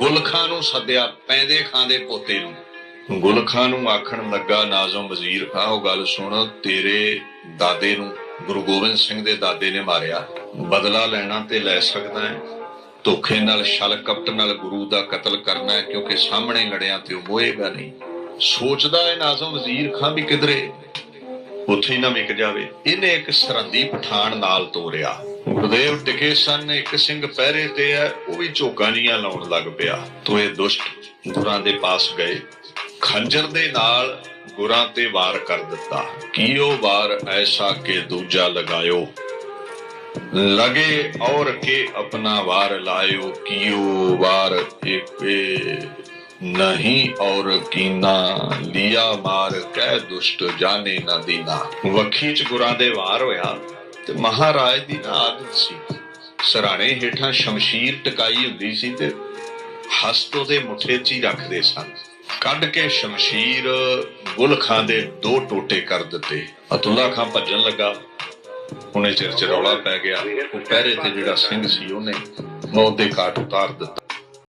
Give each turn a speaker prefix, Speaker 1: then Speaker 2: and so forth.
Speaker 1: ਗੁਲਖਾਂ ਨੂੰ ਸੱਦਿਆ ਪੈਂਦੇ ਖਾਂਦੇ ਪੋਤੇ ਨੂੰ। ਗੁਲਖਾਂ ਨੂੰ ਆਖਣ ਲੱਗਾ ਨਾਜ਼ਮ ਵਜ਼ੀਰ ਖਾਂ ਉਹ ਗੱਲ ਸੁਣ, ਤੇਰੇ ਦਾਦੇ ਨੂੰ, ਗੁਰੂ ਗੋਬਿੰਦ ਸਿੰਘ ਦੇ ਦਾਦੇ ਨੇ ਮਾਰਿਆ। ਬਦਲਾ ਲੈਣਾ ਤੇ ਲੈ ਸਕਦਾ ਹੈ। ਧੋਖੇ ਨਾਲ, ਛਲ ਕਪਟ ਨਾਲ ਗੁਰੂ ਦਾ ਕਤਲ ਕਰਨਾ ਹੈ, ਕਿਉਂਕਿ ਸਾਹਮਣੇ ਲੜਿਆ ਤੇ ਉਹ ਮੋਏਗਾ ਨਹੀਂ। ਸੋਚਦਾ ਹੈ ਨਾਜ਼ਮ ਵਜ਼ੀਰ, ਖਾਂ ਵੀ ਕਿਧਰੇ? ਉੱਥੇ ਹੀ ਨਾ ਵਿਕ ਜਾਵੇ। ਇਹਨੇ ਇੱਕ ਸਰਹੰਦੀ ਪਠਾਨ ਨਾਲ ਤੋਰਿਆ। ਗੁਰਦੇਵ ਟਿਕੇ ਸਨ, ਇੱਕ ਸਿੰਘ ਪਹਿਰੇ ਤੇ ਹੈ, ਉਹ ਵੀ ਝੋਕਾ ਜੀਆਂ ਲਾਉਣ ਲੱਗ ਪਿਆ। ਤੋ ਇਹ ਦੁਸ਼ਟ ਗੁਰਾਂ ਦੇ ਪਾਸ ਗਏ। ਖੰਜਰ ਦੇ ਨਾਲ ਗੁਰਾਂ ਤੇ ਵਾਰ ਕਰ ਦਿੱਤਾ। ਕੀਓ ਵਾਰ ਐਸਾ ਕਿ ਦੂਜਾ ਲਗਾਇਓ। ਲਗੇ ਔਰ ਕੇ ਆਪਣਾ ਵਾਰ ਲਾਇਓ। ਕੀਓ ਵਾਰ ਏਕੇ ਨਹੀਂ ਔਰ ਕੀਨਾ ਲਿਆ ਮਾਰ, ਕਹਿ ਦੁਸ਼ਟ ਜਾਣੇ ਨਾ ਦੀਨਾ। ਵਖੀ ਚ ਗੁਰਾਂ ਦੇ ਵਾਰ ਹੋਇਆ। ਤੇ ਮਹਾਰਾਜ ਦੀ ਨਾ ਆਦਤ ਸੀ। ਸਰਾਣੇ ਹੇਠਾਂ ਸ਼ਮਸ਼ੀਰ ਟਕਾਈ ਹੁੰਦੀ ਸੀ ਤੇ ਹਸਤ ਉਹਦੇ ਮੁੱਠੇ 'ਚ ਹੀ ਰੱਖਦੇ ਸਨ। ਕੱਢ ਕੇ ਸ਼ਮਸ਼ੀਰ ਗੁਲ ਖਾਂ ਦੇ ਦੋ ਟੋਟੇ ਕਰ ਦਿੱਤੇ। ਅਤੁੱਲਾ ਖਾਂ ਭੱਜਣ ਲੱਗਾ। ਉਹਨੇ ਚਿਰ ਚਰੌਲਾ ਪੈ ਗਿਆ। ਉਹ ਪਹਿਰੇ ਤੇ ਜਿਹੜਾ ਸਿੰਘ ਸੀ ਉਹਨੇ ਮੌਤ ਦੇ ਘਾਟ ਉਤਾਰ ਦਿੱਤਾ।